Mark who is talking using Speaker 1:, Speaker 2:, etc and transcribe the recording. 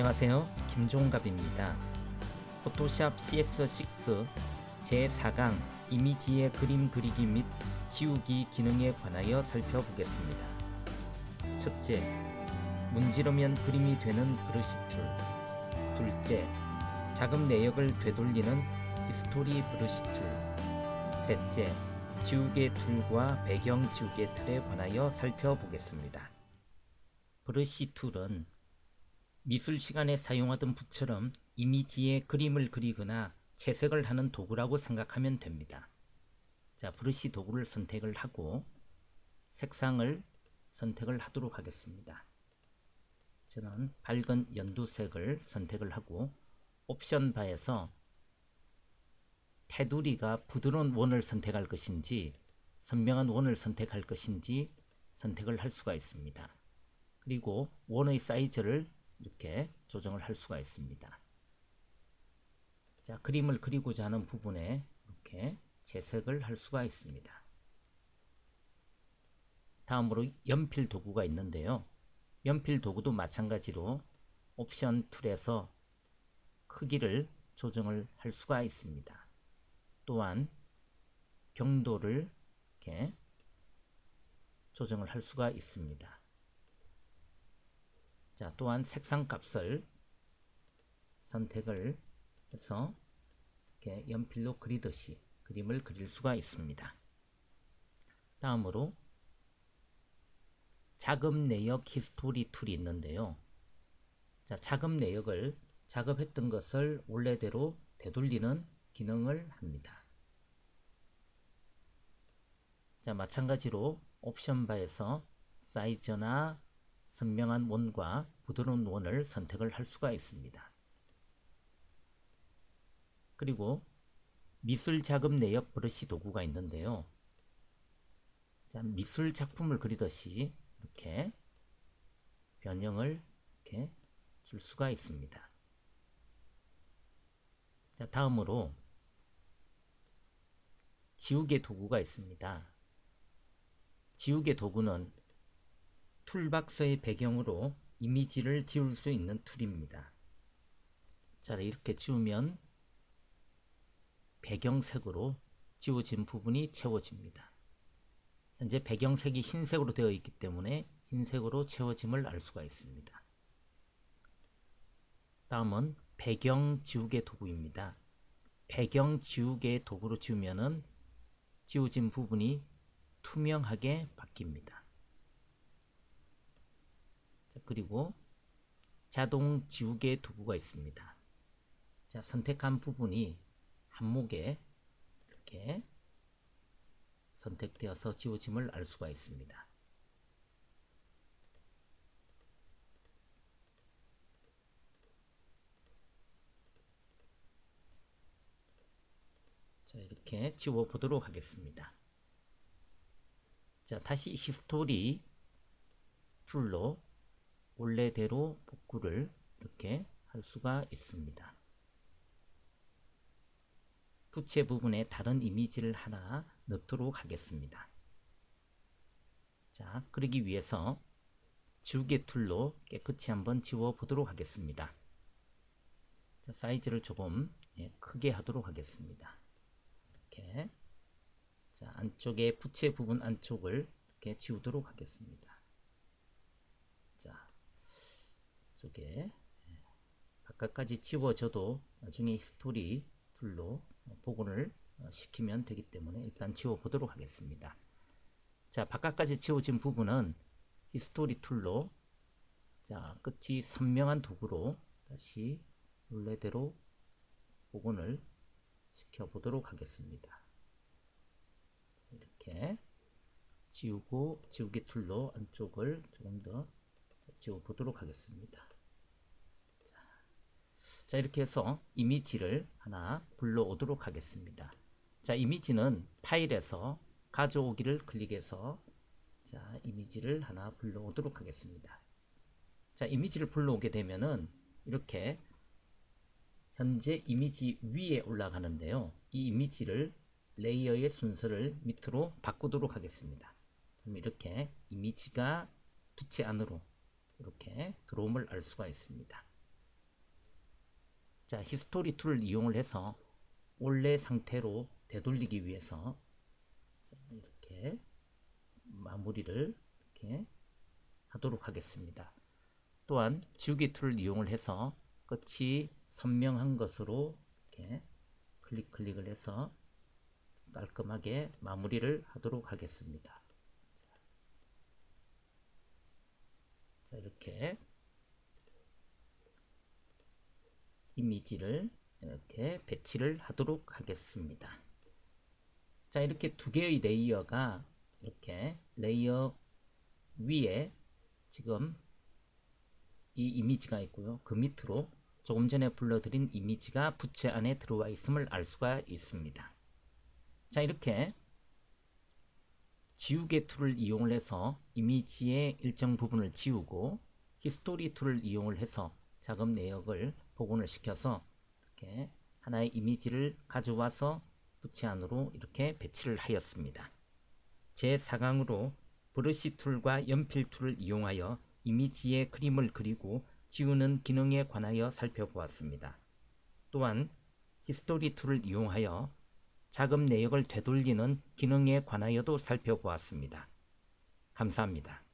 Speaker 1: 안녕하세요. 김종갑입니다. 포토샵 CS6 제4강 이미지의 그림 그리기 및 지우기 기능에 관하여 살펴보겠습니다. 첫째, 문지르면 그림이 되는 브러시 툴. 둘째, 작업 내역을 되돌리는 히스토리 브러시 툴. 셋째, 지우개 툴과 배경 지우개 툴에 관하여 살펴보겠습니다. 브러시 툴은 미술 시간에 사용하던 붓처럼 이미지에 그림을 그리거나 채색을 하는 도구라고 생각하면 됩니다. 자, 브러시 도구를 선택을 하고 색상을 선택을 하도록 하겠습니다. 저는 밝은 연두색을 선택을 하고 옵션 바에서 테두리가 부드러운 원을 선택할 것인지 선명한 원을 선택할 것인지 선택을 할 수가 있습니다. 그리고 원의 사이즈를 이렇게 조정을 할 수가 있습니다. 자, 그림을 그리고자 하는 부분에 이렇게 재색을 할 수가 있습니다. 다음으로 연필 도구가 있는데요. 연필 도구도 마찬가지로 옵션 툴에서 크기를 조정을 할 수가 있습니다. 또한 경도를 이렇게 조정을 할 수가 있습니다. 자, 또한 색상 값을 선택을 해서 이렇게 연필로 그리듯이 그림을 그릴 수가 있습니다. 다음으로 작업 내역 히스토리 툴이 있는데요. 자, 작업 내역을 작업했던 것을 원래대로 되돌리는 기능을 합니다. 자, 마찬가지로 옵션 바에서 사이즈나 선명한 원과 부드러운 원을 선택을 할 수가 있습니다. 그리고 미술 작업 내역 브러시 도구가 있는데요. 자, 미술 작품을 그리듯이 이렇게 변형을 이렇게 줄 수가 있습니다. 자, 다음으로 지우개 도구가 있습니다. 지우개 도구는 툴박스의 배경으로 이미지를 지울 수 있는 툴입니다. 자, 이렇게 지우면 배경색으로 지워진 부분이 채워집니다. 현재 배경색이 흰색으로 되어 있기 때문에 흰색으로 채워짐을 알 수가 있습니다. 다음은 배경 지우개 도구입니다. 배경 지우개 도구로 지우면은 지워진 부분이 투명하게 바뀝니다. 자, 그리고 자동 지우개 도구가 있습니다. 자, 선택한 부분이 한목에 이렇게 선택되어서 지워짐을 알 수가 있습니다. 자, 이렇게 지워 보도록 하겠습니다. 자, 다시 히스토리 툴로 원래대로 복구를 이렇게 할 수가 있습니다. 부채 부분에 다른 이미지를 하나 넣도록 하겠습니다. 자, 그러기 위해서 지우개 툴로 깨끗이 한번 지워 보도록 하겠습니다. 자, 사이즈를 조금 예, 크게 하도록 하겠습니다. 이렇게 자, 안쪽에 부채 부분 안쪽을 이렇게 지우도록 하겠습니다. 자, 쪽에 예, 바깥까지 지워져도 나중에 히스토리 툴로 복원을 어, 시키면 되기 때문에 일단 지워 보도록 하겠습니다. 자, 바깥까지 지워진 부분은 히스토리 툴로 자, 끝이 선명한 도구로 다시 원래대로 복원을 시켜 보도록 하겠습니다. 이렇게 지우고 지우개 툴로 안쪽을 조금 더 지워 보도록 하겠습니다. 자, 자, 이렇게 해서 이미지를 하나 불러오도록 하겠습니다. 자, 이미지는 파일에서 가져오기를 클릭해서 자, 이미지를 하나 불러오도록 하겠습니다. 자, 이미지를 불러오게 되면은 이렇게 현재 이미지 위에 올라가는데요. 이 이미지를 레이어의 순서를 밑으로 바꾸도록 하겠습니다. 그럼 이렇게 이미지가 부채 안으로 이렇게 들어옴을 알 수가 있습니다. 자, 히스토리 툴을 이용을 해서 원래 상태로 되돌리기 위해서 자, 이렇게 마무리를 이렇게 하도록 하겠습니다. 또한 지우개 툴을 이용을 해서 끝이 선명한 것으로 이렇게 클릭 클릭을 해서 깔끔하게 마무리를 하도록 하겠습니다. 자, 이렇게 이미지를 이렇게 배치를 하도록 하겠습니다. 자, 이렇게 두 개의 레이어가 이렇게 레이어 위에 지금 이 이미지가 있고요. 그 밑으로 조금 전에 불러드린 이미지가 부채 안에 들어와 있음을 알 수가 있습니다. 자, 이렇게 지우개 툴을 이용을 해서 이미지의 일정 부분을 지우고 히스토리 툴을 이용을 해서 작업 내역을 복원을 시켜서 이렇게 하나의 이미지를 가져와서 부채 안으로 이렇게 배치를 하였습니다. 제 4강으로 브러시 툴과 연필 툴을 이용하여 이미지의 그림을 그리고 지우는 기능에 관하여 살펴보았습니다. 또한 히스토리 툴을 이용하여 작업 내역을 되돌리는 기능에 관하여도 살펴보았습니다. 감사합니다.